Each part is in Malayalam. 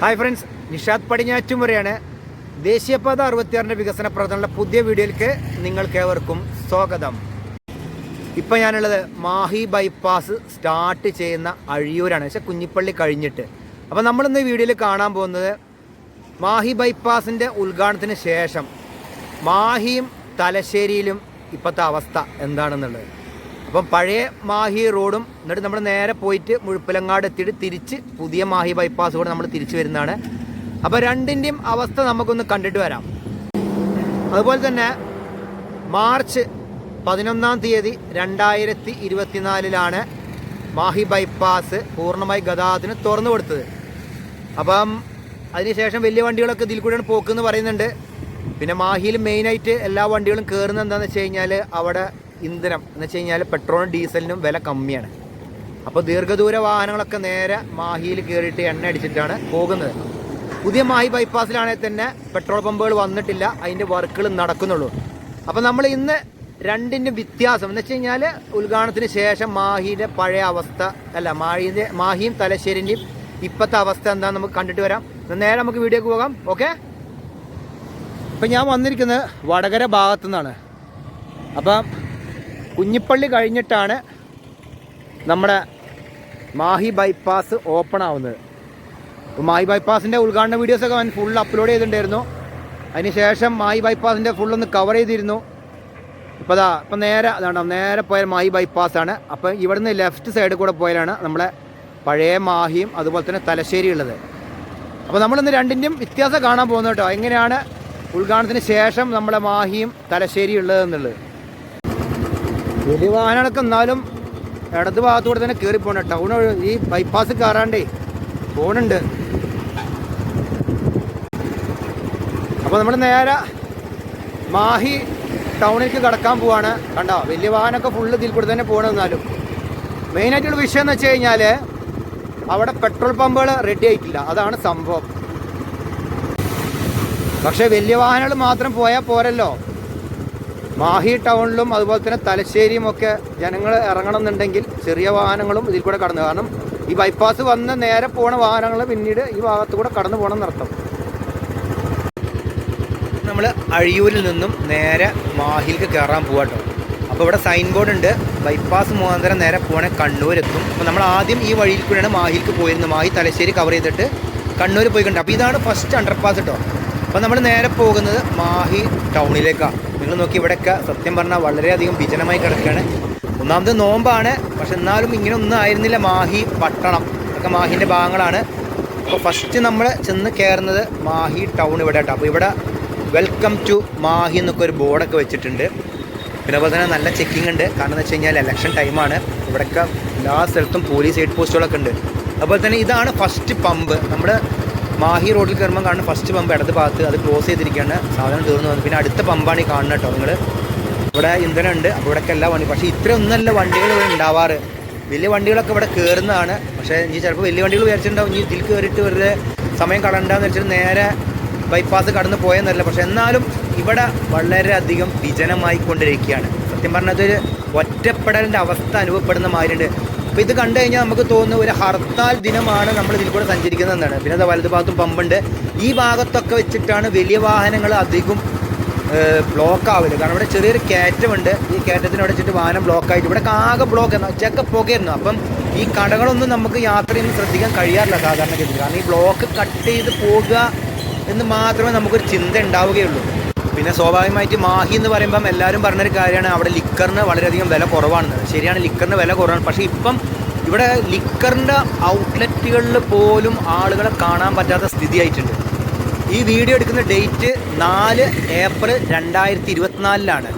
ഹായ് ഫ്രണ്ട്സ് നിഷാദ് പടിഞ്ഞാറ്റും വരെയാണ്. ദേശീയപാത അറുപത്തിയാറിന്റെ വികസന പ്രവർത്തനമുള്ള പുതിയ വീഡിയോയിലേക്ക് നിങ്ങൾക്കേവർക്കും സ്വാഗതം. ഇപ്പം ഞാനുള്ളത് മാഹി ബൈപ്പാസ് സ്റ്റാർട്ട് ചെയ്യുന്ന അഴിയൂരാണ്. പക്ഷേ കുഞ്ഞിപ്പള്ളി കഴിഞ്ഞിട്ട്. അപ്പോൾ നമ്മളിന്ന് വീഡിയോയിൽ കാണാൻ പോകുന്നത് മാഹി ബൈപ്പാസിന്റെ ഉദ്ഘാടനത്തിന് ശേഷം മാഹിയും തലശ്ശേരിയിലും ഇപ്പോഴത്തെ അവസ്ഥ എന്താണെന്നുള്ളത്. അപ്പം പഴയ മാഹി റോഡും എന്നിട്ട് നമ്മൾ നേരെ പോയിട്ട് മുഴുപ്പിലങ്ങാട് എത്തിയിട്ട് തിരിച്ച് പുതിയ മാഹി ബൈപ്പാസ് കൂടെ നമ്മൾ തിരിച്ചു വരുന്നതാണ്. അപ്പോൾ രണ്ടിന്റെയും അവസ്ഥ നമുക്കൊന്ന് കണ്ടിട്ട് വരാം. അതുപോലെ തന്നെ മാർച്ച് പതിനൊന്നാം തീയതി രണ്ടായിരത്തി ഇരുപത്തിനാലിലാണ് മാഹി ബൈപ്പാസ് പൂർണമായി ഗതാഗതത്തിന് തുറന്നു കൊടുത്തത്. അപ്പം അതിനുശേഷം വലിയ വണ്ടികളൊക്കെ ഇതിൽ കൂടെയാണ് പോക്കെന്ന് പറയുന്നുണ്ട്. പിന്നെ മാഹിയിൽ മെയിനായിട്ട് എല്ലാ വണ്ടികളും കയറുന്നത് എന്താണെന്ന് വെച്ച് കഴിഞ്ഞാൽ അവിടെ ഇന്ധനം എന്ന് വെച്ച് കഴിഞ്ഞാൽ പെട്രോളും ഡീസലിനും വില കമ്മിയാണ്. അപ്പോൾ ദീർഘദൂര വാഹനങ്ങളൊക്കെ നേരെ മാഹിയിൽ കയറിയിട്ട് എണ്ണ അടിച്ചിട്ടാണ് പോകുന്നത്. പുതിയ മാഹി ബൈപ്പാസിലാണെങ്കിൽ തന്നെ പെട്രോൾ പമ്പുകൾ വന്നിട്ടില്ല അതിന്റെ വർക്കുകൾ നടക്കുന്നുള്ളൂ. അപ്പോൾ നമ്മൾ ഇന്ന് രണ്ടിന്റെ വ്യത്യാസം എന്ന് വെച്ച് കഴിഞ്ഞാൽ ഉദ്ഘാടനത്തിന് ശേഷം മാഹിയുടെ പഴയ അവസ്ഥ അല്ല മാഹിന്റെ മാഹിയും തലശ്ശേരിന്റെയും ഇപ്പോഴത്തെ അവസ്ഥ എന്താണെന്ന് നമുക്ക് കണ്ടിട്ട് വരാം. നേരെ നമുക്ക് വീഡിയോക്ക് പോകാം ഓക്കെ? ഇപ്പം ഞാൻ വന്നിരിക്കുന്നത് വടകര ഭാഗത്തു നിന്നാണ് അപ്പം കുഞ്ഞിപ്പള്ളി കഴിഞ്ഞിട്ടാണ് നമ്മുടെ മാഹി ബൈപ്പാസ് ഓപ്പൺ ആവുന്നത്. മാഹി ബൈപ്പാസിന്റെ ഉദ്ഘാടന വീഡിയോസൊക്കെ ഞാൻ ഫുൾ അപ്ലോഡ് ചെയ്തിട്ടുണ്ടായിരുന്നു. അതിനുശേഷം മായി ബൈപ്പാസിന്റെ ഫുൾ ഒന്ന് കവർ ചെയ്തിരുന്നു. ഇപ്പോൾ അതാ ഇപ്പം നേരെ അതാണ് നേരെ പോയാൽ മായി ബൈപ്പാസാണ്. അപ്പോൾ ഇവിടുന്ന് ലെഫ്റ്റ് സൈഡിൽ കൂടെ പോയാലാണ് നമ്മളെ പഴയ മാഹിയും അതുപോലെ തന്നെ തലശ്ശേരി ഉള്ളത്. അപ്പോൾ നമ്മളിന്ന് രണ്ടിന്റെയും വ്യത്യാസം കാണാൻ പോകുന്നു കേട്ടോ. എങ്ങനെയാണ് ഉദ്ഘാടനത്തിന് ശേഷം നമ്മളെ മാഹിയും തലശ്ശേരി ഉള്ളതെന്നുള്ളത്. വലിയ വാഹനങ്ങളൊക്കെ എന്നാലും ഇടത് ഭാഗത്തൂടെ തന്നെ കയറി പോകണം ടൗൺ ഈ ബൈപ്പാസ് കയറാണ്ടേ പോണുണ്ട്. അപ്പോൾ നമ്മൾ നേരെ മാഹി ടൗണിലേക്ക് കടക്കാൻ പോവാണ്. കണ്ടോ? വലിയ വാഹനമൊക്കെ ഫുള്ള് ഇതിൽ കൂടെ തന്നെ പോകണം എന്നാലും. മെയിനായിട്ടുള്ള വിഷയം എന്ന് വെച്ച് കഴിഞ്ഞാൽ അവിടെ പെട്രോൾ പമ്പുകൾ റെഡി ആയിട്ടില്ല. അതാണ് സംഭവം. പക്ഷേ വലിയ വാഹനങ്ങൾ മാത്രം പോയാൽ പോരല്ലോ. മാഹി ടൗണിലും അതുപോലെ തന്നെ തലശ്ശേരിയും ഒക്കെ ജനങ്ങൾ ഇറങ്ങണമെന്നുണ്ടെങ്കിൽ ചെറിയ വാഹനങ്ങളും ഇതിൽ കൂടെ കടന്നു. കാരണം ഈ ബൈപ്പാസ് വന്ന് നേരെ പോണ വാഹനങ്ങൾ പിന്നീട് ഈ ഭാഗത്തുകൂടെ കടന്നു പോകണം എന്നർത്ഥം. നമ്മൾ അഴിയൂരിൽ നിന്നും നേരെ മാഹിയിലേക്ക് കയറാൻ പോവാട്ടോ. അപ്പോൾ ഇവിടെ സൈൻ ബോർഡ് ഉണ്ട്. ബൈപ്പാസ് മുഖാന്തരം നേരെ പോകണേ കണ്ണൂരെത്തും. അപ്പോൾ നമ്മൾ ആദ്യം ഈ വഴിയിൽ കൂടെയാണ് മാഹിലേക്ക് പോയിരുന്നത്. മാഹി തലശ്ശേരി കവർ ചെയ്തിട്ട് കണ്ണൂർ പോയിട്ടുണ്ട് അപ്പോൾ ഇതാണ് ഫസ്റ്റ് അണ്ടർപാസ് കേട്ടോ അപ്പോൾ നമ്മൾ നേരെ പോകുന്നത് മാഹി ടൗണിലേക്കാണ് നിങ്ങൾ നോക്കി ഇവിടെയൊക്കെ സത്യം പറഞ്ഞാൽ വളരെയധികം വിജനമായി കിടക്കുകയാണ്. ഒന്നാമത് നോമ്പാണ്. പക്ഷെ എന്നാലും ഇങ്ങനെ ഒന്നും ആയിരുന്നില്ല മാഹി പട്ടണം. ഒക്കെ മാഹിന്റെ ഭാഗങ്ങളാണ്. അപ്പോൾ ഫസ്റ്റ് നമ്മൾ ചെന്ന് കയറുന്നത് മാഹി ടൗൺ ഇവിടെ കേട്ടോ അപ്പോൾ ഇവിടെ വെൽക്കം ടു മാഹി എന്നൊക്കെ ഒരു ബോർഡൊക്കെ വെച്ചിട്ടുണ്ട്. പിന്നെ അതുപോലെ തന്നെ നല്ല ചെക്കിംഗ് ഉണ്ട്. കാരണം എന്ന് വെച്ച് കഴിഞ്ഞാൽ ഇലക്ഷൻ ടൈമാണ് ഇവിടെയൊക്കെ എല്ലാ സ്ഥലത്തും പോലീസ് ഹെഡ് പോസ്റ്റുകളൊക്കെ ഉണ്ട്. അതുപോലെ തന്നെ ഇതാണ് ഫസ്റ്റ് പമ്പ് നമ്മുടെ മാഹി റോഡിൽ കയറുമ്പോൾ കാണുന്ന ഫസ്റ്റ് പമ്പ് ഇടത് ഭാഗത്ത് അത് ക്ലോസ് ചെയ്തിരിക്കുകയാണ്. സാധനം തീർന്നു വന്നു. പിന്നെ അടുത്ത പമ്പാണ് ഈ കാണുന്നത് കേട്ടോ നിങ്ങൾ ഇവിടെ ഇന്ധനമുണ്ട്. അപ്പോൾ ഇവിടെയൊക്കെ എല്ലാ വണ്ടി പക്ഷേ ഇത്രയൊന്നല്ല വണ്ടികൾ ഇവിടെ ഉണ്ടാവാറ്. വലിയ വണ്ടികളൊക്കെ ഇവിടെ കയറുന്നതാണ് പക്ഷേ ഇനി ചിലപ്പോൾ വലിയ വണ്ടികൾ വിചാരിച്ചിട്ടുണ്ടാവും. ഇനി ഇതിൽ കയറിയിട്ട് വെറുതെ സമയം കളണ്ടാന്ന് വെച്ചിട്ട് നേരെ ബൈപ്പാസ് കടന്ന് പോയെന്നല്ല. പക്ഷെ എന്നാലും ഇവിടെ വളരെയധികം വിജനമായിക്കൊണ്ടിരിക്കുകയാണ്. സത്യം പറഞ്ഞതൊരു ഒറ്റപ്പെടലിന്റെ അവസ്ഥ അനുഭവപ്പെടുന്ന മാതിരിയുണ്ട്. അപ്പോൾ ഇത് കണ്ടു കഴിഞ്ഞാൽ നമുക്ക് തോന്നുന്നു ഒരു ഹർത്താൽ ദിനമാണ് നമ്മൾ ഇതിൽ കൂടെ സഞ്ചരിക്കുന്നതെന്നാണ്. പിന്നെ അത് വലതു ഭാഗത്തും പമ്പുണ്ട്. ഈ ഭാഗത്തൊക്കെ വെച്ചിട്ടാണ് വലിയ വാഹനങ്ങൾ അധികം ബ്ലോക്ക് ആവില്ല കാരണം ഇവിടെ ചെറിയൊരു കയറ്റമുണ്ട് ഈ കയറ്റത്തിന് അവിടെ വെച്ചിട്ട് വാഹനം ബ്ലോക്ക് ആയിട്ട്. ഇവിടെ ആകെ ബ്ലോക്ക് ആയിരുന്നു. ഉച്ചയൊക്കെ പുകയായിരുന്നു. അപ്പം ഈ കടകളൊന്നും നമുക്ക് യാത്ര ശ്രദ്ധിക്കാൻ കഴിയാറില്ല സാധാരണഗതിയിൽ. കാരണം ഈ ബ്ലോക്ക് കട്ട് ചെയ്ത് പോകുക എന്ന് മാത്രമേ നമുക്കൊരു ചിന്ത ഉണ്ടാവുകയുള്ളൂ. പിന്നെ സ്വാഭാവികമായിട്ട് മാഹി എന്ന് പറയുമ്പം എല്ലാവരും പറഞ്ഞൊരു കാര്യമാണ് അവിടെ ലിക്കറിന് വളരെയധികം വില കുറവാണെന്ന്. ശരിയാണ് ലിക്കറിന് വില കുറവാണ്. പക്ഷേ ഇപ്പം ഇവിടെ ലിക്കറിന്റെ ഔട്ട്ലെറ്റുകളിൽ പോലും ആളുകളെ കാണാൻ പറ്റാത്ത സ്ഥിതിയായിട്ടുണ്ട്. ഈ വീഡിയോ എടുക്കുന്ന ഡേറ്റ് നാല് ഏപ്രിൽ രണ്ടായിരത്തി ഇരുപത്തിനാലിലാണ്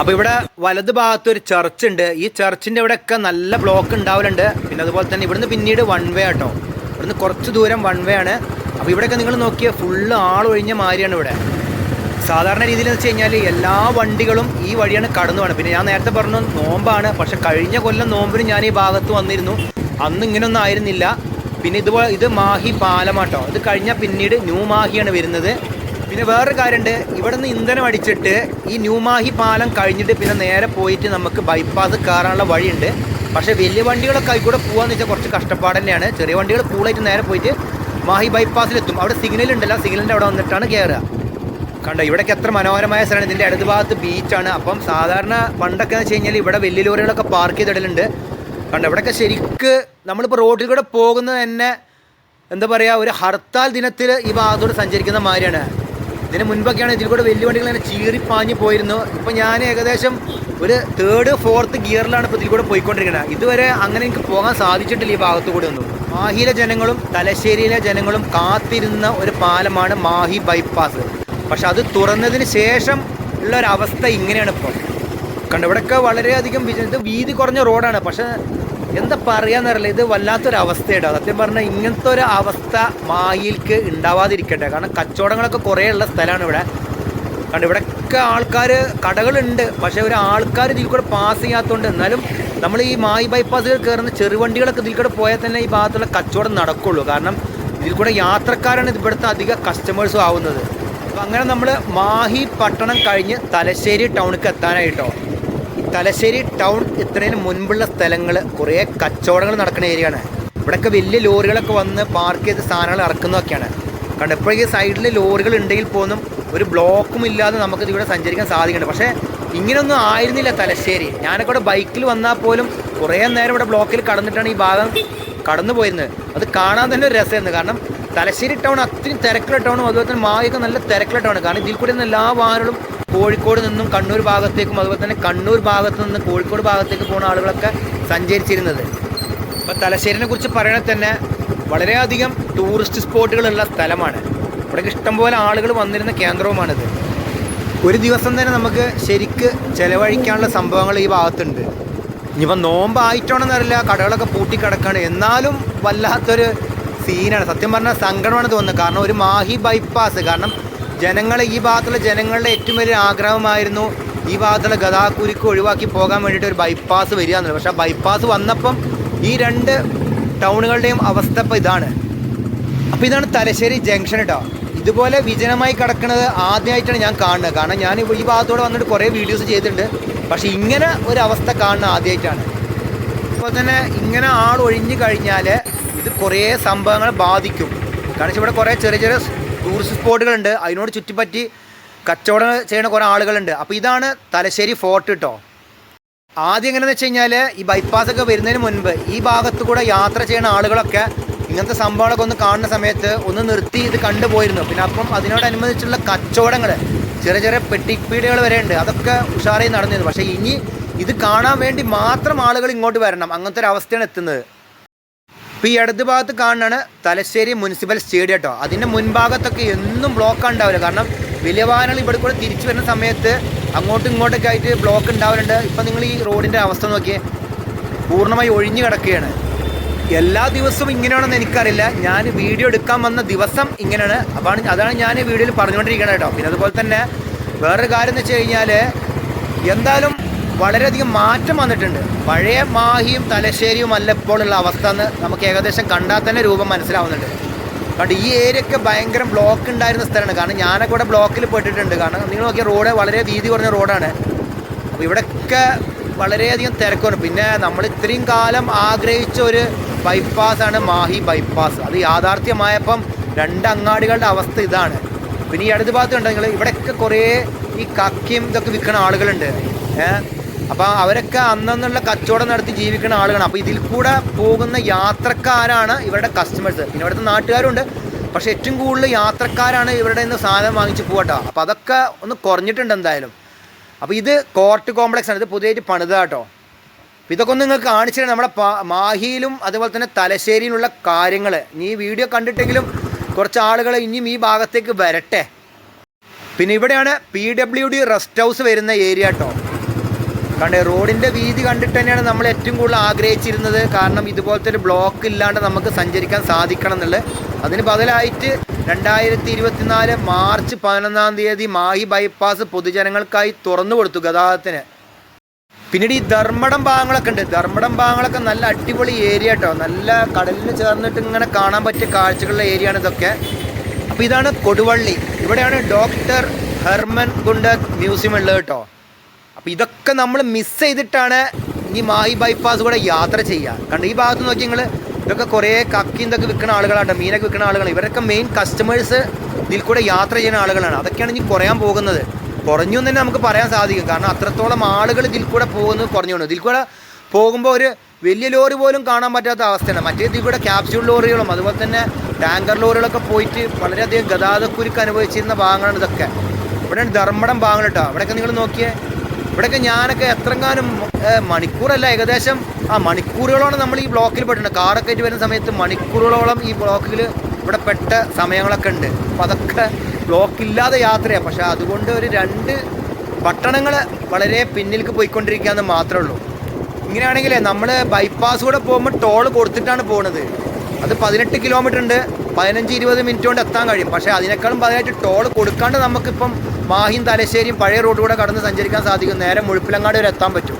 അപ്പോൾ ഇവിടെ വലത് ഭാഗത്ത് ഒരു ചർച്ച് ഉണ്ട്. ഈ ചർച്ചിന്റെ ഇവിടെയൊക്കെ നല്ല ബ്ലോക്ക് ഉണ്ടാവലുണ്ട്. പിന്നെ അതുപോലെ തന്നെ ഇവിടുന്ന് പിന്നീട് വൺ വേ ആട്ടോ. ഇവിടുന്ന് കുറച്ച് ദൂരം വൺ വേ ആണ്. അപ്പോൾ ഇവിടെയൊക്കെ നിങ്ങൾ നോക്കിയാൽ ഫുള്ള് ആളൊഴിഞ്ഞ മാരിയാണ് ഇവിടെ. സാധാരണ രീതിയിൽ വെച്ച് കഴിഞ്ഞാൽ എല്ലാ വണ്ടികളും ഈ വഴിയാണ് കടന്നു പോകണം പിന്നെ ഞാൻ നേരത്തെ പറഞ്ഞു നോമ്പാണ്. പക്ഷെ കഴിഞ്ഞ കൊല്ലം നോമ്പിന് ഞാൻ ഈ ഭാഗത്ത് വന്നിരുന്നു. അന്ന് ഇങ്ങനെയൊന്നും ആയിരുന്നില്ല. പിന്നെ ഇതുപോലെ ഇത് മാഹി പാലമാട്ടോ ഇത് കഴിഞ്ഞാൽ പിന്നീട് ന്യൂ മാഹിയാണ് വരുന്നത്. പിന്നെ വേറൊരു കാര്യമുണ്ട് ഇവിടെ നിന്ന് ഇന്ധനം അടിച്ചിട്ട് ഈ ന്യൂ മാഹി പാലം കഴിഞ്ഞിട്ട് പിന്നെ നേരെ പോയിട്ട് നമുക്ക് ബൈപ്പാസ് കയറാനുള്ള വഴിയുണ്ട്. പക്ഷേ വലിയ വണ്ടികളൊക്കെ ആയിക്കൂടെ പോകാമെന്ന് വെച്ചാൽ കുറച്ച് കഷ്ടപ്പാട് തന്നെയാണ്. ചെറിയ വണ്ടികൾ കൂളായിട്ട് നേരെ പോയിട്ട് മാഹി ബൈപ്പാസിലെത്തും അവിടെ സിഗ്നൽ ഉണ്ടല്ലോ. സിഗ്നലിന്റെ അവിടെ വന്നിട്ടാണ് കയറുക കണ്ടോ ഇവിടേക്ക് എത്ര മനോഹരമായ സ്ഥലമാണ്. ഇതിന്റെ ഇടത് ഭാഗത്ത് ബീച്ചാണ് അപ്പം സാധാരണ പണ്ടൊക്കെ എന്ന് വെച്ച് കഴിഞ്ഞാൽ ഇവിടെ വലിയ ലോറികളൊക്കെ പാർക്ക് ചെയ്തിടലുണ്ട്. കണ്ടോ ഇവിടെയൊക്കെ ശരിക്ക് നമ്മളിപ്പോൾ റോഡിൽ കൂടെ പോകുന്നത് തന്നെ എന്താ പറയുക ഒരു ഹർത്താൽ ദിനത്തിൽ ഈ ഭാഗത്തോട് സഞ്ചരിക്കുന്ന മാതിരിയാണ്. ഇതിന് മുൻപൊക്കെയാണ് ഇതിൽ കൂടെ വലിയ വണ്ടികൾ ചീറി ചീറിപ്പാഞ്ഞ് പോയിരുന്നു. ഇപ്പം ഞാൻ ഏകദേശം ഒരു തേർഡ് ഫോർത്ത് ഗിയറിലാണ് ഇപ്പോൾ ഇതിൽ കൂടെ പോയിക്കൊണ്ടിരിക്കുന്നത്. ഇതുവരെ അങ്ങനെ എനിക്ക് പോകാൻ സാധിച്ചിട്ടില്ല ഈ ഭാഗത്തു കൂടെ ഒന്നും. മാഹിയിലെ ജനങ്ങളും തലശ്ശേരിയിലെ ജനങ്ങളും കാത്തിരുന്ന ഒരു പാലമാണ് മാഹി ബൈപ്പാസ് പക്ഷെ അത് തുറന്നതിന് ശേഷം ഉള്ള ഒരു അവസ്ഥ ഇങ്ങനെയാണ് ഇപ്പോൾ. കണ്ടോ ഇവിടെയൊക്കെ വളരെയധികം ഇത് വീതി കുറഞ്ഞ റോഡാണ്. പക്ഷെ എന്താ പറയാന്നറിയില്ല ഇത് വല്ലാത്തൊരു അവസ്ഥയാണ് സത്യം പറഞ്ഞാൽ ഇങ്ങനത്തെ ഒരു അവസ്ഥ മായിൽക്ക് ഉണ്ടാവാതിരിക്കട്ടെ. കാരണം കച്ചവടങ്ങളൊക്കെ കുറേ ഉള്ള സ്ഥലമാണ് ഇവിടെ. കണ്ട് ഇവിടെയൊക്കെ ആൾക്കാർ കടകളുണ്ട്. പക്ഷെ ഒരു ആൾക്കാർ ഇതിൽ കൂടെ പാസ് ചെയ്യാത്തതുകൊണ്ട് എന്നാലും നമ്മൾ ഈ മായി ബൈപ്പാസിൽ കയറുന്ന ചെറുവണ്ടികളൊക്കെ ഇതിൽ കൂടെ പോയാൽ തന്നെ ഈ ഭാഗത്തുള്ള കച്ചവടം നടക്കുള്ളൂ. കാരണം ഇതിൽ കൂടെ യാത്രക്കാരാണ് ഇവിടുത്തെ അധിക കസ്റ്റമേഴ്സും ആവുന്നത്. അപ്പം അങ്ങനെ നമ്മൾ മാഹി പട്ടണം കഴിഞ്ഞ് തലശ്ശേരി ടൗണിലേക്ക് എത്താനായിട്ടോ. ഈ തലശ്ശേരി ടൗൺ എത്തുന്നതിന് മുൻപുള്ള സ്ഥലങ്ങൾ കുറേ കച്ചവടങ്ങൾ നടക്കുന്ന ഏരിയയാണ്. ഇവിടെയൊക്കെ വലിയ ലോറികളൊക്കെ വന്ന് പാർക്ക് ചെയ്ത് സാധനങ്ങൾ ഇറക്കുന്നതൊക്കെയാണ്. കാരണം എപ്പോഴേക്കും സൈഡിൽ ലോറികൾ ഉണ്ടെങ്കിൽ പോലും ഒരു ബ്ലോക്കും ഇല്ലാതെ നമുക്ക് ഇവിടെ സഞ്ചരിക്കാൻ സാധിക്കുന്നുണ്ട്. പക്ഷേ ഇങ്ങനെയൊന്നും ആയിരുന്നില്ല തലശ്ശേരി. ഞാനൊക്കെ ഇവിടെ ബൈക്കിൽ വന്നാൽ പോലും കുറേ നേരം ഇവിടെ ബ്ലോക്കിൽ കടന്നിട്ടാണ് ഈ ഭാഗം കടന്നു പോയിരുന്നത് അത് കാണാൻ തന്നെ ഒരു രസമായിരുന്നു. കാരണം തലശ്ശേരി ടൗൺ അത്രയും തിരക്കുള്ള ടൗണും അതുപോലെ തന്നെ മായൊക്കെ നല്ല തിരക്കുള്ള ടൗൺ കാരണം ഇതിൽ കൂടി എല്ലാ വാഹനങ്ങളും കോഴിക്കോട് നിന്നും കണ്ണൂർ ഭാഗത്തേക്കും അതുപോലെ തന്നെ കണ്ണൂർ ഭാഗത്ത് നിന്ന് കോഴിക്കോട് ഭാഗത്തേക്ക് പോകുന്ന ആളുകളൊക്കെ സഞ്ചരിച്ചിരുന്നത്. അപ്പോൾ തലശ്ശേരിനെ കുറിച്ച് പറയണത് തന്നെ വളരെയധികം ടൂറിസ്റ്റ് സ്പോട്ടുകളുള്ള സ്ഥലമാണ്. ഇവിടെ ഇഷ്ടംപോലെ ആളുകൾ വന്നിരുന്ന കേന്ദ്രവുമാണിത്. ഒരു ദിവസം തന്നെ നമുക്ക് ശരിക്ക് ചിലവഴിക്കാനുള്ള സംഭവങ്ങൾ ഈ ഭാഗത്തുണ്ട്. ഇനിയിപ്പോൾ നോമ്പായിട്ടാണെന്നറിയില്ല കടകളൊക്കെ പൂട്ടിക്കിടക്കാണ്. എന്നാലും വല്ലാത്തൊരു സീനാണ് സത്യം പറഞ്ഞാൽ സങ്കടമാണ് തോന്നുന്നത്. കാരണം ഒരു മാഹി ബൈപ്പാസ് കാരണം ജനങ്ങൾ ഈ ഭാഗത്തുള്ള ജനങ്ങളുടെ ഏറ്റവും വലിയ ആഗ്രഹമായിരുന്നു ഈ ഭാഗത്തുള്ള ഗതാക്കുരുക്ക് ഒഴിവാക്കി പോകാൻ വേണ്ടിയിട്ട് ഒരു ബൈപ്പാസ് വരിക എന്നുള്ളത്. പക്ഷേ ആ ബൈപ്പാസ് വന്നപ്പം ഈ രണ്ട് ടൗണുകളുടെയും അവസ്ഥ ഇപ്പോൾ ഇതാണ്. അപ്പോൾ ഇതാണ് തലശ്ശേരി ജംഗ്ഷൻ കേട്ടോ ഇതുപോലെ വിജനമായി കിടക്കുന്നത് ആദ്യമായിട്ടാണ് ഞാൻ കാണുന്നത്. കാരണം ഞാൻ ഈ ഭാഗത്തോടെ വന്നിട്ട് കുറേ വീഡിയോസ് ചെയ്തിട്ടുണ്ട്. പക്ഷേ ഇങ്ങനെ ഒരു അവസ്ഥ കാണുന്നത് ആദ്യമായിട്ടാണ്. അപ്പോൾ തന്നെ ഇങ്ങനെ ആൾ ഒഴിഞ്ഞു കഴിഞ്ഞാൽ ഇത് കുറേ സംഭവങ്ങളെ ബാധിക്കും. കാരണം വെച്ചാൽ ഇവിടെ കുറേ ചെറിയ ചെറിയ ടൂറിസ്റ്റ് സ്പോട്ടുകളുണ്ട്. അതിനോട് ചുറ്റിപ്പറ്റി കച്ചവടം ചെയ്യുന്ന കുറേ ആളുകളുണ്ട്. അപ്പോൾ ഇതാണ് തലശ്ശേരി ഫോർട്ട് കേട്ടോ ആദ്യം എങ്ങനെയാണെന്ന് വെച്ച് കഴിഞ്ഞാൽ ഈ ബൈപ്പാസ് ഒക്കെ വരുന്നതിന് മുൻപ് ഈ ഭാഗത്ത് കൂടെ യാത്ര ചെയ്യുന്ന ആളുകളൊക്കെ ഇങ്ങനത്തെ സംഭവങ്ങളൊക്കെ ഒന്ന് കാണുന്ന സമയത്ത് ഒന്ന് നിർത്തി ഇത് കണ്ടുപോയിരുന്നു. പിന്നെ അപ്പം അതിനോടനുബന്ധിച്ചുള്ള കച്ചവടങ്ങൾ ചെറിയ ചെറിയ പെട്ടിപ്പീടികൾ വരെ ഉണ്ട് അതൊക്കെ ഉഷാറായി നടന്നിരുന്നു. പക്ഷേ ഇനി ഇത് കാണാൻ വേണ്ടി മാത്രം ആളുകൾ ഇങ്ങോട്ട് വരണം. അങ്ങനത്തെ ഒരു അവസ്ഥയാണ് എത്തുന്നത്. ഇപ്പോൾ ഈ ഇടത് ഭാഗത്ത് കാണുന്നതാണ് തലശ്ശേരി മുനിസിപ്പൽ സ്റ്റേഡിയം കേട്ടോ. അതിന്റെ മുൻഭാഗത്തൊക്കെ എന്നും ബ്ലോക്ക് ഉണ്ടാവില്ല കാരണം വലിയ വാഹനങ്ങൾ ഇവിടെ കൂടെ തിരിച്ചു വരുന്ന സമയത്ത് അങ്ങോട്ടും ഇങ്ങോട്ടൊക്കെ ആയിട്ട് ബ്ലോക്ക് ഉണ്ടാവലുണ്ട് ഇപ്പം നിങ്ങൾ ഈ റോഡിന്റെ അവസ്ഥ നോക്കിയേ. പൂർണമായി ഒഴിഞ്ഞു കിടക്കുകയാണ്. എല്ലാ ദിവസവും ഇങ്ങനെയാണെന്ന് എനിക്കറിയില്ല. ഞാൻ വീഡിയോ എടുക്കാൻ വന്ന ദിവസം ഇങ്ങനെയാണ്. അപ്പോൾ അതാണ് ഞാൻ വീഡിയോയിൽ പറഞ്ഞുകൊണ്ടിരിക്കുന്നത് കേട്ടോ. പിന്നെ അതുപോലെ തന്നെ വേറൊരു കാര്യം എന്ന് വെച്ച് കഴിഞ്ഞാൽ എന്തായാലും വളരെയധികം മാറ്റം വന്നിട്ടുണ്ട്. പഴയ മാഹിയും തലശ്ശേരിയും അല്ല ഇപ്പോഴുള്ള അവസ്ഥ എന്ന് നമുക്ക് ഏകദേശം കണ്ടാൽ തന്നെ രൂപം മനസ്സിലാവുന്നുണ്ട്. കാരണം ഈ ഏരിയയൊക്കെ ഭയങ്കര ബ്ലോക്ക് ഉണ്ടായിരുന്ന സ്ഥലമാണ്. കാരണം ഞാനൊക്കെ ഇവിടെ ബ്ലോക്കിൽ പെട്ടിട്ടുണ്ട്. കാരണം നിങ്ങൾ നോക്കിയ റോഡ് വളരെ വീതി കുറഞ്ഞ റോഡാണ് അപ്പോൾ ഇവിടെയൊക്കെ വളരെയധികം തിരക്കാണ്. പിന്നെ നമ്മൾ ഇത്രയും കാലം ആഗ്രഹിച്ച ഒരു ബൈപ്പാസാണ് മാഹി ബൈപ്പാസ് അത് യാഥാർത്ഥ്യമായപ്പം രണ്ട് അങ്ങാടികളുടെ അവസ്ഥ ഇതാണ്. പിന്നെ ഈ ഇടത് ഭാഗത്ത് ഉണ്ടെങ്കിൽ ഇവിടെയൊക്കെ കുറേ ഈ കക്കിയും ഇതൊക്കെ വിൽക്കുന്ന ആളുകളുണ്ട്. ഏഹ്? അപ്പോൾ അവരൊക്കെ അന്നുള്ള കച്ചവടം നടത്തി ജീവിക്കുന്ന ആളുകളാണ്. അപ്പോൾ ഇതിൽ കൂടെ പോകുന്ന യാത്രക്കാരാണ് ഇവരുടെ കസ്റ്റമേഴ്സ് പിന്നെ ഇവിടുത്തെ നാട്ടുകാരുണ്ട്. പക്ഷേ ഏറ്റവും കൂടുതൽ യാത്രക്കാരാണ് ഇവരുടെ നിന്ന് സാധനം വാങ്ങിച്ച് പോകട്ടോ അപ്പോൾ അതൊക്കെ ഒന്ന് കുറഞ്ഞിട്ടുണ്ട് എന്തായാലും. അപ്പോൾ ഇത് കോർട്ട് കോംപ്ലക്സ് ആണ്. ഇത് പുതിയതായിട്ട് പണിതാട്ടോ അപ്പോൾ ഇതൊക്കെ ഒന്ന് നിങ്ങൾക്ക് കാണിച്ചിട്ട് നമ്മുടെ മാഹിയിലും അതുപോലെ തന്നെ തലശ്ശേരിയിലുള്ള കാര്യങ്ങൾ നീ വീഡിയോ കണ്ടിട്ടെങ്കിലും കുറച്ച് ആളുകൾ ഇനിയും ഈ ഭാഗത്തേക്ക് വരട്ടെ. പിന്നെ ഇവിടെയാണ് P W D rest house വരുന്ന ഏരിയ കേട്ടോ കണ്ടേ റോഡിന്റെ വീതി കണ്ടിട്ട് തന്നെയാണ് നമ്മൾ ഏറ്റവും കൂടുതൽ ആഗ്രഹിച്ചിരുന്നത്. കാരണം ഇതുപോലത്തെ ഒരു ബ്ലോക്ക് ഇല്ലാണ്ട് നമുക്ക് സഞ്ചരിക്കാൻ സാധിക്കണം എന്നുള്ളത്. അതിന് ബദലായിട്ട് രണ്ടായിരത്തി ഇരുപത്തിനാല് മാർച്ച് പതിനൊന്നാം തീയതി മാഹി ബൈപ്പാസ് പൊതുജനങ്ങൾക്കായി തുറന്നു കൊടുത്തു ഗതാഗതത്തിന്. പിന്നീട് ഈ ധർമ്മടം ഭാഗങ്ങളൊക്കെ ഉണ്ട്. ധർമ്മടം ഭാഗങ്ങളൊക്കെ നല്ല അടിപൊളി ഏരിയ കേട്ടോ നല്ല കടലിന് ചേർന്നിട്ട് ഇങ്ങനെ കാണാൻ പറ്റിയ കാഴ്ചകളുള്ള ഏരിയ ആണ് ഇതൊക്കെ. അപ്പോൾ ഇതാണ് കൊടുവള്ളി. ഇവിടെയാണ് ഡോക്ടർ ഹെർമൻ ഗുണ്ടക് മ്യൂസിയം ഉള്ളത് കേട്ടോ അപ്പോൾ ഇതൊക്കെ നമ്മൾ മിസ് ചെയ്തിട്ടാണ് ഈ മായി ബൈപ്പാസ് കൂടെ യാത്ര ചെയ്യുക. കാരണം ഈ ഭാഗത്ത് നോക്കി നിങ്ങൾ ഇതൊക്കെ കുറേ കക്കിയും ഇതൊക്കെ വിൽക്കുന്ന ആളുകളാട്ടോ മീനൊക്കെ വിൽക്കുന്ന ആളുകൾ ഇവരൊക്കെ മെയിൻ കസ്റ്റമേഴ്സ് ഇതിൽ കൂടെ യാത്ര ചെയ്യുന്ന ആളുകളാണ്. അതൊക്കെയാണ് ഇനി കുറയാൻ പോകുന്നത്. കുറഞ്ഞു എന്ന് തന്നെ നമുക്ക് പറയാൻ സാധിക്കും. കാരണം അത്രത്തോളം ആളുകൾ ഇതിൽ കൂടെ പോകുന്നത് കുറഞ്ഞു ഇതിൽ കൂടെ പോകുമ്പോൾ ഒരു വലിയ ലോറി പോലും കാണാൻ പറ്റാത്ത അവസ്ഥയാണ്. മറ്റേ ഇതിൽ കൂടെ ക്യാപ്സ്യൂൾ ലോറികളും അതുപോലെ തന്നെ ടാങ്കർ ലോറികളൊക്കെ പോയിട്ട് വളരെയധികം ഗതാഗതക്കുരുക്ക് അനുഭവിച്ചിരുന്ന ഭാഗങ്ങളാണ് ഇതൊക്കെ. ഇവിടെയാണ് ധർമ്മടം ഭാഗങ്ങൾ കേട്ടോ അവിടെയൊക്കെ നിങ്ങൾ നോക്കിയേ ഇവിടെയൊക്കെ ഞാനൊക്കെ എത്രങ്ങാനും മണിക്കൂറല്ല ഏകദേശം ആ മണിക്കൂറുകളോളം നമ്മൾ ഈ ബ്ലോക്കിൽ പെട്ടിട്ടുണ്ട്. കാറൊക്കെ ആയിട്ട് വരുന്ന സമയത്ത് മണിക്കൂറുകളോളം ഈ ബ്ലോക്കിൽ ഇവിടെ പെട്ട സമയങ്ങളൊക്കെ ഉണ്ട്. അപ്പോൾ അതൊക്കെ ബ്ലോക്കില്ലാതെ യാത്രയാണ് പക്ഷേ അതുകൊണ്ട് ഒരു രണ്ട് പട്ടണങ്ങൾ വളരെ പിന്നിലേക്ക് പോയിക്കൊണ്ടിരിക്കുക എന്ന് മാത്രമേ ഉള്ളൂ. ഇങ്ങനെയാണെങ്കിലേ നമ്മൾ ബൈപ്പാസ് കൂടെ പോകുമ്പോൾ ടോൾ കൊടുത്തിട്ടാണ് പോകുന്നത് അത് പതിനെട്ട് കിലോമീറ്റർ ഉണ്ട്. പതിനഞ്ച് ഇരുപത് മിനിറ്റ് കൊണ്ട് എത്താൻ കഴിയും. പക്ഷേ അതിനേക്കാളും പതിനായിട്ട് ടോൾ കൊടുക്കാണ്ട് നമുക്കിപ്പം മാഹിയും തലശ്ശേരിയും പഴയ റോഡിലൂടെ കൂടെ കടന്ന് സഞ്ചരിക്കാൻ സാധിക്കും. നേരെ മുഴുപ്പിലങ്ങാട് വരെ എത്താൻ പറ്റും.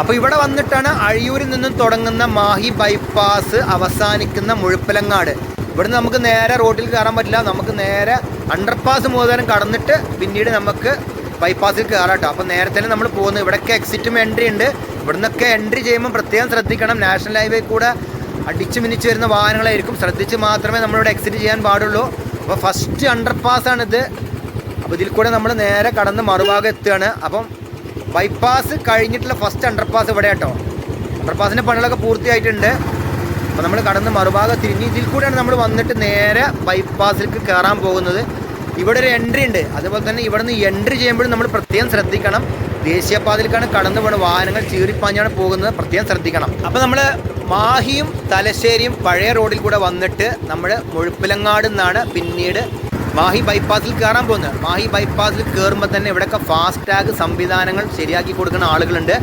അപ്പോൾ ഇവിടെ വന്നിട്ടാണ് അഴിയൂരിൽ നിന്നും തുടങ്ങുന്ന മാഹി ബൈപ്പാസ് അവസാനിക്കുന്ന മുഴുപ്പിലങ്ങാട്. ഇവിടുന്ന് നമുക്ക് നേരെ റോഡിൽ കയറാൻ പറ്റില്ല. നമുക്ക് നേരെ അണ്ടർപാസ് മുഖാന്തരം കടന്നിട്ട് പിന്നീട് നമുക്ക് ബൈപ്പാസിൽ കയറാട്ടോ അപ്പോൾ നേരത്തെ നമ്മൾ പോകുന്നത് ഇവിടെയൊക്കെ എക്സിറ്റും എൻട്രി ഉണ്ട്. ഇവിടുന്നൊക്കെ എൻട്രി ചെയ്യുമ്പോൾ പ്രത്യേകം ശ്രദ്ധിക്കണം. നാഷണൽ ഹൈവേ കൂടെ അടിച്ചു മിനിച്ച് വരുന്ന വാഹനങ്ങളായിരിക്കും. ശ്രദ്ധിച്ച് മാത്രമേ നമ്മളിവിടെ എക്സിറ്റ് ചെയ്യാൻ പാടുള്ളൂ. അപ്പോൾ ഫസ്റ്റ് അണ്ടർപാസ് ആണിത്. അപ്പോൾ ഇതിൽ കൂടെ നമ്മൾ നേരെ കടന്ന് മറുഭാഗം എത്തുകയാണ്. അപ്പം ബൈപ്പാസ് കഴിഞ്ഞിട്ടുള്ള ഫസ്റ്റ് അണ്ടർപാസ് ഇവിടെ കേട്ടോ. അണ്ടർപാസിന്റെ പണികളൊക്കെ പൂർത്തിയായിട്ടുണ്ട്. അപ്പോൾ നമ്മൾ കടന്ന് മറുഭാഗം തിരിഞ്ഞ് ഇതിൽ കൂടെയാണ് നമ്മൾ വന്നിട്ട് നേരെ ബൈപ്പാസിലേക്ക് കയറാൻ പോകുന്നത്. ഇവിടെ ഒരു എൻട്രി ഉണ്ട്. അതുപോലെ തന്നെ ഇവിടെ നിന്ന് എൻട്രി ചെയ്യുമ്പോഴും നമ്മൾ പ്രത്യേകം ശ്രദ്ധിക്കണം. ദേശീയപാതയിലേക്കാണ് കടന്നു പോകുന്ന വാഹനങ്ങൾ ചീറിപ്പാഞ്ഞാണ് പോകുന്നത്. പ്രത്യേകം ശ്രദ്ധിക്കണം. അപ്പോൾ നമ്മൾ മാഹിയും തലശ്ശേരിയും പഴയ റോഡിൽ കൂടെ വന്നിട്ട് നമ്മൾ മുഴുപ്പിലങ്ങാട് നിന്നാണ് പിന്നീട് മാഹി ബൈപ്പാസിൽ കയറാൻ പോകുന്നത്. മാഹി ബൈപ്പാസിൽ കയറുമ്പോൾ തന്നെ ഇവിടെയൊക്കെ ഫാസ്ടാഗ് സംവിധാനങ്ങൾ ശരിയാക്കി കൊടുക്കുന്ന ആളുകളുണ്ട്.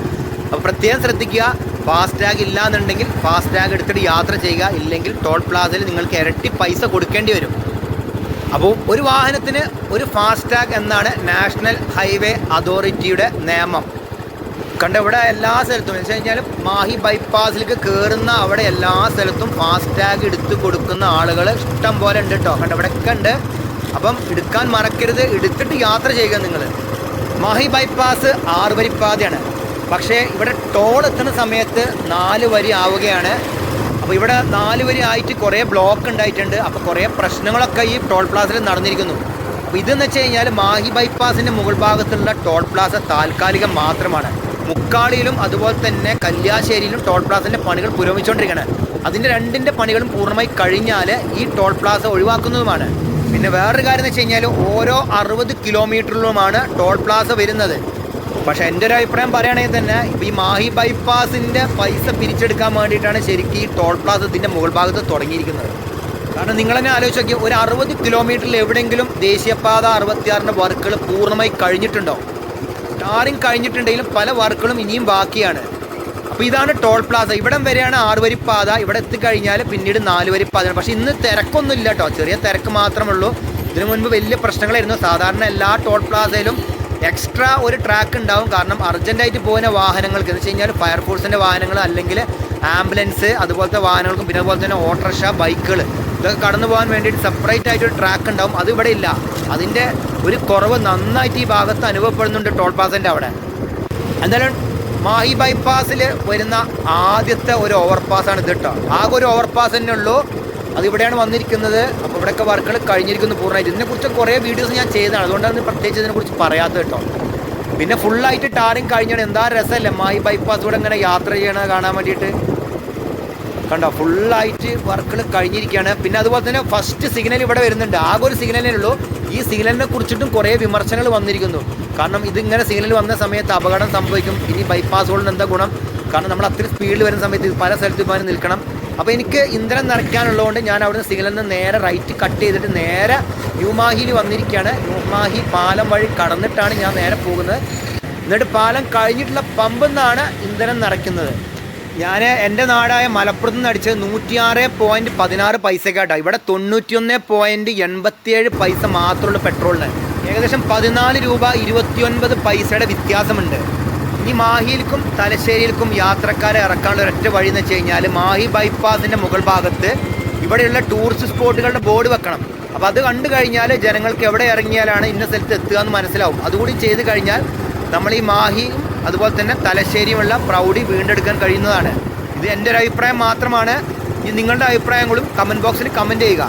അപ്പോൾ പ്രത്യേകം ശ്രദ്ധിക്കുക ഫാസ്ടാഗ് ഇല്ല എന്നുണ്ടെങ്കിൽ ഫാസ്ടാഗ് എടുത്തിട്ട് യാത്ര ചെയ്യുക. ഇല്ലെങ്കിൽ ടോൾ പ്ലാസയിൽ നിങ്ങൾക്ക് ഇരട്ടി പൈസ കൊടുക്കേണ്ടി വരും. അപ്പോൾ ഒരു വാഹനത്തിന് ഒരു ഫാസ്ടാഗ് എന്നാണ് നാഷണൽ ഹൈവേ അതോറിറ്റിയുടെ നിയമം. കണ്ട ഇവിടെ എല്ലാ സ്ഥലത്തും എന്ന് വെച്ച് കഴിഞ്ഞാൽ മാഹി ബൈപ്പാസിലേക്ക് കയറുന്ന അവിടെ എല്ലാ സ്ഥലത്തും ഫാസ്ടാഗ് എടുത്ത് കൊടുക്കുന്ന ആളുകൾ ഇഷ്ടം പോലെ ഉണ്ട് കേട്ടോ കണ്ട ഇവിടെയൊക്കെ ഉണ്ട്. അപ്പം എടുക്കാൻ മറക്കരുത് എടുത്തിട്ട് യാത്ര ചെയ്യുക നിങ്ങൾ മാഹി ബൈപ്പാസ് ആറ് വരി പാതയാണ് പക്ഷേ ഇവിടെ ടോൾ എത്തുന്ന സമയത്ത് നാല് വരി ആവുകയാണ്. അപ്പോൾ ഇവിടെ നാല് വരി ആയിട്ട് കുറേ ബ്ലോക്ക് ഉണ്ടായിട്ടുണ്ട്. അപ്പോൾ കുറേ പ്രശ്നങ്ങളൊക്കെ ഈ ടോൾ പ്ലാസിൽ നടന്നിരിക്കുന്നു. അപ്പോൾ ഇതെന്ന് വെച്ച് കഴിഞ്ഞാൽ മാഹി ബൈപ്പാസിന്റെ മുകൾ ഭാഗത്തുള്ള ടോൾ പ്ലാസ താൽക്കാലികം മാത്രമാണ്. മുക്കാളിയിലും അതുപോലെ തന്നെ കല്യാശ്ശേരിയിലും ടോൾ പ്ലാസിന്റെ പണികൾ പുരോഗമിച്ചുകൊണ്ടിരിക്കുകയാണ് അതിന്റെ രണ്ടിന്റെ പണികളും പൂർണമായി കഴിഞ്ഞാൽ ഈ ടോൾ പ്ലാസ ഒഴിവാക്കുന്നതുമാണ്. പിന്നെ വേറൊരു കാര്യം എന്ന് വെച്ച് കഴിഞ്ഞാൽ ഓരോ അറുപത് കിലോമീറ്ററിലുമാണ് ടോൾ പ്ലാസ വരുന്നത്. പക്ഷേ എന്റെ ഒരു അഭിപ്രായം പറയുകയാണെങ്കിൽ തന്നെ ഈ മാഹി ബൈപ്പാസിന്റെ പൈസ പിരിച്ചെടുക്കാൻ വേണ്ടിയിട്ടാണ് ശരിക്കും ഈ ടോൾ പ്ലാസത്തിന്റെ മുകൾ ഭാഗത്ത് തുടങ്ങിയിരിക്കുന്നത്. കാരണം നിങ്ങൾ തന്നെ ആലോചിച്ച് നോക്കി ഒരു അറുപത് കിലോമീറ്ററിൽ എവിടെയെങ്കിലും ദേശീയപാത അറുപത്തിയാറിന്റെ വർക്കുകൾ പൂർണമായി കഴിഞ്ഞിട്ടുണ്ടോ? ടാറിങ് കഴിഞ്ഞിട്ടുണ്ടെങ്കിലും പല വർക്കുകളും ഇനിയും ബാക്കിയാണ്. അപ്പോൾ ഇതാണ് ടോൾ പ്ലാസ. ഇവിടം വരെയാണ് ആറ് പാത. ഇവിടെ എത്തിക്കഴിഞ്ഞാൽ പിന്നീട് നാല് പാത. പക്ഷേ ഇന്ന് തിരക്കൊന്നും ഇല്ല കേട്ടോ ചെറിയ തിരക്ക് മാത്രമേ ഉള്ളൂ ഇതിനു മുൻപ് വലിയ പ്രശ്നങ്ങളായിരുന്നു. സാധാരണ എല്ലാ ടോൾ പ്ലാസയിലും എക്സ്ട്രാ ഒരു ട്രാക്ക് ഉണ്ടാവും. കാരണം അർജന്റായിട്ട് പോകുന്ന വാഹനങ്ങൾക്ക്. എന്ന് വെച്ച് കഴിഞ്ഞാൽ ഫയർഫോഴ്സിന്റെ വാഹനങ്ങൾ അല്ലെങ്കിൽ ആംബുലൻസ് അതുപോലത്തെ വാഹനങ്ങൾക്കും പിന്നെ അതുപോലെ തന്നെ ഓട്ടോറിക്ഷ ബൈക്കുകൾ ഇതൊക്കെ കടന്നു പോകാൻ വേണ്ടിയിട്ട് സെപ്പറേറ്റ് ആയിട്ട് ഒരു ട്രാക്ക് ഉണ്ടാവും. അത് ഇവിടെ ഇല്ല. അതിന്റെ ഒരു കുറവ് നന്നായിട്ട് ഈ ഭാഗത്ത് അനുഭവപ്പെടുന്നുണ്ട് ടോൾ പ്ലാസന്റെ അവിടെ. എന്തായാലും മാഹി ബൈപ്പാസിൽ വരുന്ന ആദ്യത്തെ ഒരു ഓവർപാസാണ് ഇത് കേട്ടോ ആകെ ഒരു ഓവർപാസ് തന്നെ ഉള്ളൂ. അത് ഇവിടെയാണ് വന്നിരിക്കുന്നത്. അപ്പോൾ ഇവിടെയൊക്കെ വർക്കുകൾ കഴിഞ്ഞിരിക്കുന്നു പൂർണമായിട്ട്. ഇതിനെക്കുറിച്ച് കുറേ വീഡിയോസ് ഞാൻ ചെയ്തതാണ്. അതുകൊണ്ടാണ് പ്രത്യേകിച്ച് ഇതിനെക്കുറിച്ച് പറയാത്തത് കേട്ടോ പിന്നെ ഫുള്ളായിട്ട് ടാറിങ് കഴിഞ്ഞാണ്. എന്താ രസമല്ലേ? മാഹി ബൈപ്പാസ് കൂടെ ഇങ്ങനെ യാത്ര ചെയ്യണത് കാണാൻ വേണ്ടിയിട്ട്. കണ്ടോ? ഫുള്ളായിട്ട് വർക്കുകൾ കഴിഞ്ഞിരിക്കുകയാണ്. പിന്നെ അതുപോലെ തന്നെ ഫസ്റ്റ് സിഗ്നൽ ഇവിടെ വരുന്നുണ്ട്. ആകെ ഒരു സിഗ്നലേ ഉള്ളൂ. ഈ സിഗ്നലിനെ കുറിച്ചിട്ടും കുറേ വിമർശനങ്ങൾ വന്നിരിക്കുന്നു. കാരണം ഇതിങ്ങനെ സിഗ്നൽ വന്ന സമയത്ത് അപകടം സംഭവിക്കും. ഇനി ബൈപ്പാസ് കൊണ്ട് എന്താ ഗുണം? കാരണം നമ്മൾ അത്രയും സ്പീഡിൽ വരുന്ന സമയത്ത് പല സ്ഥലത്തും പോകാൻ നിൽക്കണം. അപ്പോൾ എനിക്ക് ഇന്ധനം നിറയ്ക്കാനുള്ളതുകൊണ്ട് ഞാൻ അവിടുന്ന് സിഗ്നലിൽ നിന്ന് നേരെ റൈറ്റ് കട്ട് ചെയ്തിട്ട് നേരെ ന്യൂമാഹിയിൽ വന്നിരിക്കുകയാണ്. ന്യൂമാഹി പാലം വഴി കടന്നിട്ടാണ് ഞാൻ നേരെ പോകുന്നത്. എന്നിട്ട് പാലം കഴിഞ്ഞിട്ടുള്ള പമ്പിൽ നിന്നാണ് ഇന്ധനം നിറയ്ക്കുന്നത്. ഞാൻ എന്റെ നാടായ മലപ്പുറത്ത് നിന്ന് അടിച്ചത് നൂറ്റിയാറ് പോയിന്റ് പതിനാറ് പൈസക്കാട്ടോ ഇവിടെ തൊണ്ണൂറ്റിയൊന്ന് പോയിന്റ് എൺപത്തിയേഴ് പൈസ മാത്രമുള്ള പെട്രോളിന് ഏകദേശം പതിനാല് രൂപ ഇരുപത്തിയൊൻപത് പൈസയുടെ വ്യത്യാസമുണ്ട്. ഇനി മാഹിയിൽക്കും തലശ്ശേരിയിൽക്കും യാത്രക്കാരെ ഇറക്കാനുള്ള ഒരൊറ്റ വഴി എന്ന് വെച്ച് കഴിഞ്ഞാൽ മാഹി ബൈപ്പാസിന്റെ മുകൾ ഭാഗത്ത് ഇവിടെയുള്ള ടൂറിസ്റ്റ് സ്പോട്ടുകളുടെ ബോർഡ് വെക്കണം. അപ്പോൾ അത് കണ്ടു കഴിഞ്ഞാൽ ജനങ്ങൾക്ക് എവിടെ ഇറങ്ങിയാലാണ് ഇന്ന സ്ഥലത്ത് എത്തുക എന്ന് മനസ്സിലാവും. അതുകൂടി ചെയ്ത് കഴിഞ്ഞാൽ നമ്മൾ ഈ മാഹിയും അതുപോലെ തന്നെ തലശ്ശേരിയുമുള്ള പ്രൗഢി വീണ്ടെടുക്കാൻ കഴിയുന്നതാണ്. ഇത് എന്റെ ഒരു അഭിപ്രായം മാത്രമാണ്. ഇനി നിങ്ങളുടെ അഭിപ്രായങ്ങളും കമന്റ് ബോക്സിൽ കമന്റ് ചെയ്യുക.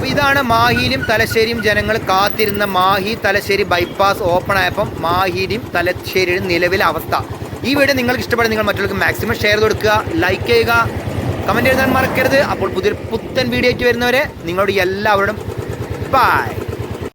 അപ്പോൾ ഇതാണ് മാഹിയിലും തലശ്ശേരിയും ജനങ്ങൾ കാത്തിരുന്ന മാഹി തലശ്ശേരി ബൈപ്പാസ് ഓപ്പൺ ആയപ്പം മാഹിയിലും തലശ്ശേരിയുടെ നിലവിലെ അവസ്ഥ. ഈ വീഡിയോ നിങ്ങൾക്ക് ഇഷ്ടപ്പെടുന്ന നിങ്ങൾ മറ്റുള്ളവർക്ക് മാക്സിമം ഷെയർ കൊടുക്കുക ലൈക്ക് ചെയ്യുക കമന്റ് എഴുതാൻ മറക്കരുത്. അപ്പോൾ പുതിയൊരു പുത്തൻ വീഡിയോ വരുന്നവരെ നിങ്ങളോട് എല്ലാവരോടും ബൈ